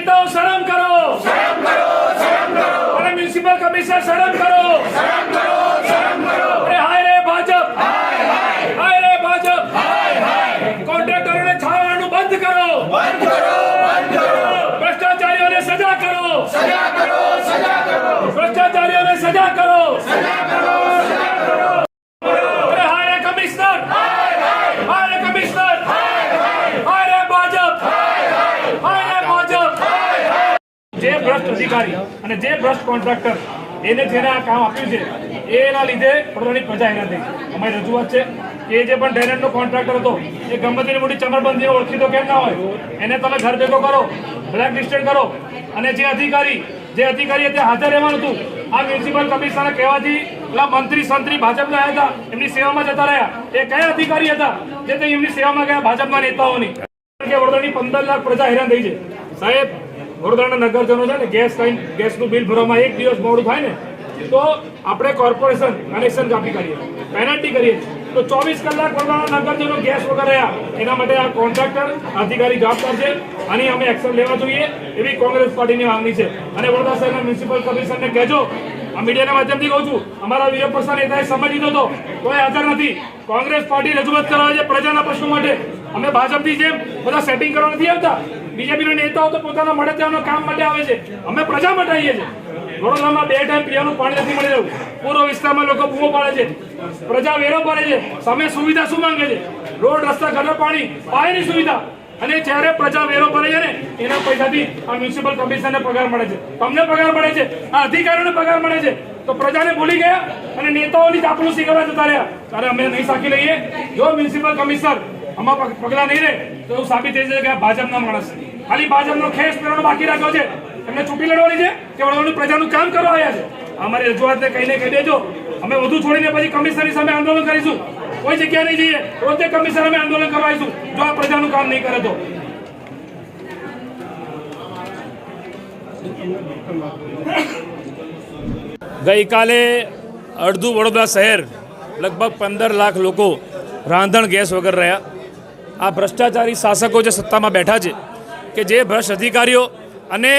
નેતાઓ શરમ કરો. અને મ્યુનિસિપલ કમિશનર શરમ કરો. અરે હાય રે ભાજપ. હાય રે ભાજપ. કોન્ટ્રાક્ટરોને છાવવાનું બંધ કરો. ભ્રષ્ટાચારીઓને સજા કરો. ભ્રષ્ટાચારીઓને સજા કરો. અરે હાય રે કમિશનર હાય રે કમિશનર હાય રે ભાજપ હાય રે ભાજપ જે ભ્રષ્ટ અધિકારી અને જે ભ્રષ્ટ કોન્ટ્રાક્ટર એને જેને આ કામ આપ્યું છે, એના લીધે વડોદરાની પ્રજા એના થઈ અમારી રજૂઆત છે એ જે પણ ડ્રેનેજનો કોન્ટ્રાક્ટર હતો, એ ગમે તેની મોટી ચમરબંધીને ઓળખીતો કેમ ના હોય, એને તમે ઘર ભેગો કરો, બ્લેક લિસ્ટેડ કરો અને જે અધિકારી જે અધિકારી ત્યાં હાજર રહેવાનું હતું, આ મ્યુનિસિપલ કમિશનર કહેવાથી મંત્રી સંત્રી ભાજપના આવ્યા હતા, એમની સેવામાં જતા રહ્યા. એ કયા અધિકારી હતા, જે તે એમની સેવામાં ગયા ભાજપના નેતાઓની? કે વડોદરાની પંદર લાખ પ્રજા હેરાન થઈ છે. સાહેબ વડોદરાના નગરજનો છે ને, ગેસ લાઈન ગેસનું બિલ ભરવામાં એક દિવસ મોડું થાય ને, તો આપણે કોર્પોરેશન, કનેક્શન કાપી કરીએ પેનલ્ટી કરીએ. તો ચોવીસ કલાક વડોદરાના નગરજનો ગેસ વગર રહ્યા. એના માટે આ કોન્ટ્રાક્ટર અધિકારી જવાબદાર છે આની અમે એક્શન લેવા જોઈએ એવી કોંગ્રેસ પાર્ટીની માંગણી છે. અને વડોદરા શહેરના મ્યુનિસિપલ કમિશનરને કહેજો. આ મીડિયાના માધ્યમથી કહું છું, અમારા વિરોધ પક્ષના નેતાએ સમજી લીધો હતો. કોઈ હાજર નથી. કોંગ્રેસ પાર્ટી રજૂઆત કરવા છે પ્રજાના પ્રશ્નો માટે અમે ભાજપની જેમ બધા સેટિંગ કરવા નથી આવતા. બીજેપીના નેતાઓ તો પોતાના મળે ત્યાંના કામ માટે આવે છે. અમે પ્રજા માટે આવીએ છીએ. વડોદરામાં બે ટાઈમ પીવાનું પાણી નથી મળી રહ્યું. પૂર્વ વિસ્તારમાં લોકો બૂમો પાડે છે. પ્રજા વેરો પડે છે. સામે સુવિધા શું માંગે છે? રોડ, રસ્તા ઘર પાણી પાયાની સુવિધા. અને જ્યારે પ્રજા વેરો ભરે છે ને, એના પૈસાથી આ મ્યુનિસિપલ કમિશનરને પગાર મળે છે. તમને પગાર મળે છે. આ અધિકારીઓને પગાર મળે છે. તો પ્રજાને ભૂલી ગયા અને નેતાઓની ચાપલું શીખવા જતા રહ્યા. ત્યારે અમે નહીં સાખી લઈએ. જો મ્યુનિસિપલ કમિશનર આમાં પગ- પગલાં નહીં લે, તો એવું સાબિત થઈ જશે કે આ ભાજપના માણસ છે. ખાલી ભાજપનો ખેસ પહેરવાનો બાકી રાખ્યો છે. એમને ચૂંટણી લડવાની છે. કે વડોદરાની પ્રજાનું કામ કરવા આવ્યા છે. અમારી રજૂઆતને કહીને કહી દેજો. અમે વધુ છોડીને પછી કમિશનરની સામે આંદોલન કરીશું. કોઈ જગ્યા નહીં જઈએ. રોજે કમિશનર અમે આંદોલન કરવાઈશું જો આ પ્રજાનું કામ નહીં કરે તો. ગઈકાલે અડધું વડોદરા શહેર લગભગ પંદર લાખ લોકો રાંધણ ગેસ વગર રહ્યા. આ ભ્રષ્ટાચારી શાસકો જે સત્તામાં બેઠા છે કે જે ભ્રષ્ટ અધિકારીઓ અને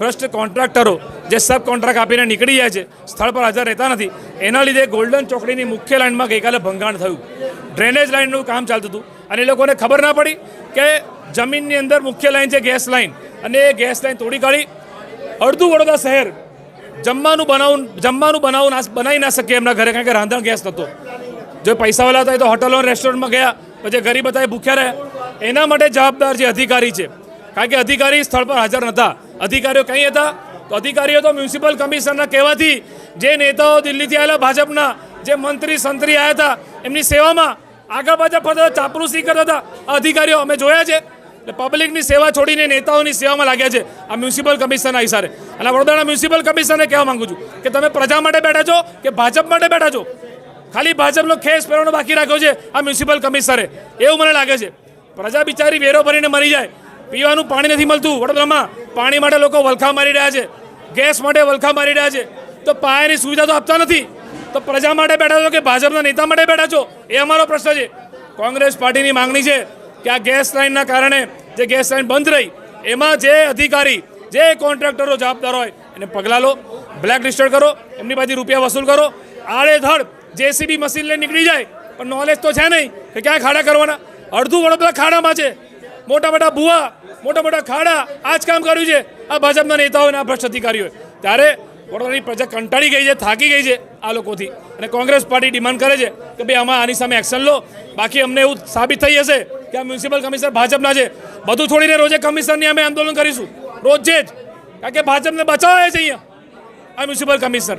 ભ્રષ્ટ કોન્ટ્રાક્ટરો જે સબ કોન્ટ્રાક્ટ આપીને નીકળી જાય છે, સ્થળ પર હાજર રહેતા નથી, એના લીધે ગોલ્ડન ચોકડીની મુખ્ય લાઇનમાં ગઈકાલે ભંગાણ થયું. ડ્રેનેજ લાઇનનું કામ ચાલતું હતું અને એ લોકોને ખબર ના પડી કે જમીનની અંદર મુખ્ય લાઇન છે ગેસ લાઇન અને એ ગેસ લાઇન તોડી કાઢી અડધું વડોદરા શહેર જમવાનું બનાવું જમવાનું બનાવું ના, બનાવી ના શકીએ એમના ઘરે, કારણ કે રાંધણ ગેસ નહોતો જો પૈસાવાળા હતા એ તો હોટલો રેસ્ટોરન્ટમાં ગયા, પછી ગરીબ હતા એ ભૂખ્યા રહ્યા. એના માટે જવાબદાર જે અધિકારી છે કારણ કે અધિકારી સ્થળ પર હાજર નહોતા અધિકારીઓ કંઈ હતા? તો અધિકારીઓ તો મ્યુનિસિપલ કમિશનરના કહેવાથી જે નેતાઓ દિલ્હીથી આવેલા ભાજપના જે મંત્રી, સંત્રી આવ્યા હતા, એમની સેવામાં આગળ પાછળ ફરતા ચાપરૂસી કરતા હતા. અધિકારીઓ અમે જોયા છે. એટલે પબ્લિકની સેવા છોડીને નેતાઓની સેવામાં લાગ્યા છે. આ મ્યુનિસિપલ કમિશનરના ઇશારે અને વડોદરાના મ્યુનિસિપલ કમિશનરને કહેવા માગું છું કે તમે પ્રજા માટે બેઠા છો કે ભાજપ માટે બેઠા છો? ખાલી ભાજપનો ખેસ પહેરવાનો બાકી રાખ્યો છે આ મ્યુનિસિપલ કમિશનરે. એવું મને લાગે છે. પ્રજા બિચારી વેરો ભરીને મરી જાય. પીવાનું પાણી નથી મળતું. વડોદરામાં પાણી માટે લોકો વલખા મારી રહ્યા છે. ગેસ માટે વલખા મારી રહ્યા છે. તો પાયાની સુવિધા તો આપતા નથી. તો પ્રજા માટે બેઠા છો કે ભાજપના નેતા માટે બેઠા છો? એ અમારો પ્રશ્ન છે. કોંગ્રેસ પાર્ટીની માંગણી છે કે આ ગેસ લાઇનના કારણે જે ગેસ લાઇન બંધ રહી, એમાં જે અધિકારી, જે કોન્ટ્રાક્ટરો જવાબદાર હોય, એને પગલાં લો, બ્લેક લિસ્ટેડ કરો, એમની પાસે રૂપિયા વસૂલ કરો. આડેધડ જેસીબી મશીન લઈને નીકળી જાય, પણ નોલેજ તો છે નહીં કે ક્યાં ખાડા કરવાના. અડધું વડોદરા ખાડામાં છે. મોટા મોટા ભૂવા મોટા મોટા ખાડા આ જ કામ કર્યું છે. આ ભાજપના નેતાઓને, આ ભ્રષ્ટ અધિકારીઓએ ત્યારે વડોદરાની પ્રજા કંટાળી ગઈ છે, થાકી ગઈ છે આ લોકોથી. અને કોંગ્રેસ પાર્ટી ડિમાન્ડ કરે છે કે ભાઈ આમાં આની સામે એક્શન લો. બાકી અમને એવું સાબિત થઈ હશે કે આ મ્યુનિસિપલ કમિશનર ભાજપના છે. બધું છોડીને રોજે કમિશનરની અમે આંદોલન કરીશું. રોજે જ. કારણ કે ભાજપને બચાવે છે અહીંયા. આ મ્યુનિસિપલ કમિશનર.